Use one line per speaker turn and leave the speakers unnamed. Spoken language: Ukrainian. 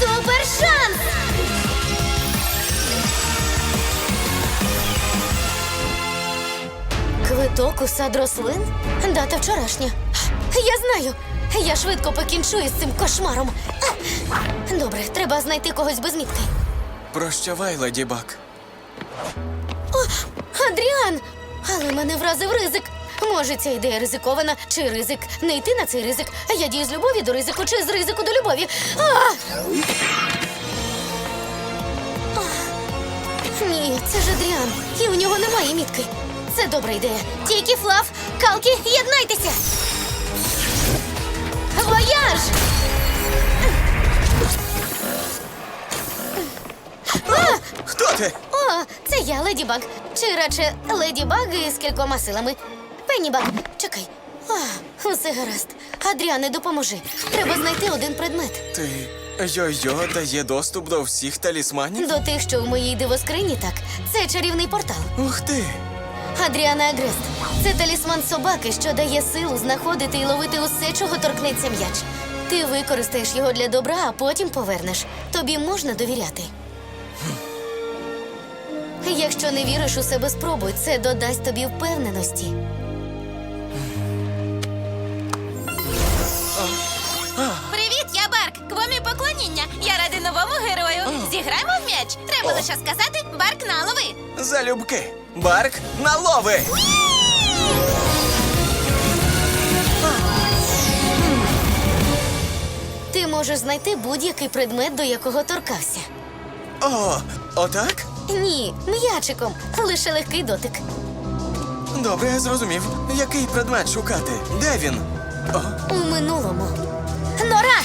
Супер шанс! Квиток у сад рослин? Дата вчорашня. Я знаю. Я швидко покінчу із цим кошмаром. Добре, треба знайти когось без мітки.
Прощавай, леді Баг.
Адріан! Але мене вразив ризик. Може, ця ідея ризикована, чи ризик не йти на цей ризик. А я дію з любові до ризику, чи з ризику до любові. А! А! Ні, це ж Адріан, і у нього немає мітки. Це добра ідея. Тільки флав, калки, єднайтеся! Вояж! А!
Хто ти?
О, це я, Леді Баг. Чи радше Леді Баг із кількома силами. Пенні Баг, чекай. А, усе гаразд. Адріане, допоможи. Треба знайти один предмет.
Ти йо-йо дає доступ до всіх талісманів?
До тих, що в моїй дивоскрині, так. Це чарівний портал.
Ух ти!
Адріана Агрест. Це талісман собаки, що дає силу знаходити і ловити усе, чого торкнеться м'яч. Ти використаєш його для добра, а потім повернеш. Тобі можна довіряти. Якщо не віриш у себе, спробуй. Це додасть тобі впевненості.
Зіграємо в м'яч. Треба лише сказати Барк на лови.
Залюбки! Барк на лови!
Ти можеш знайти будь-який предмет, до якого торкався.
О, отак?
Ні, м'ячиком, лише легкий дотик.
Добре, я зрозумів. Який предмет шукати? Де він? О,
У минулому. Нора!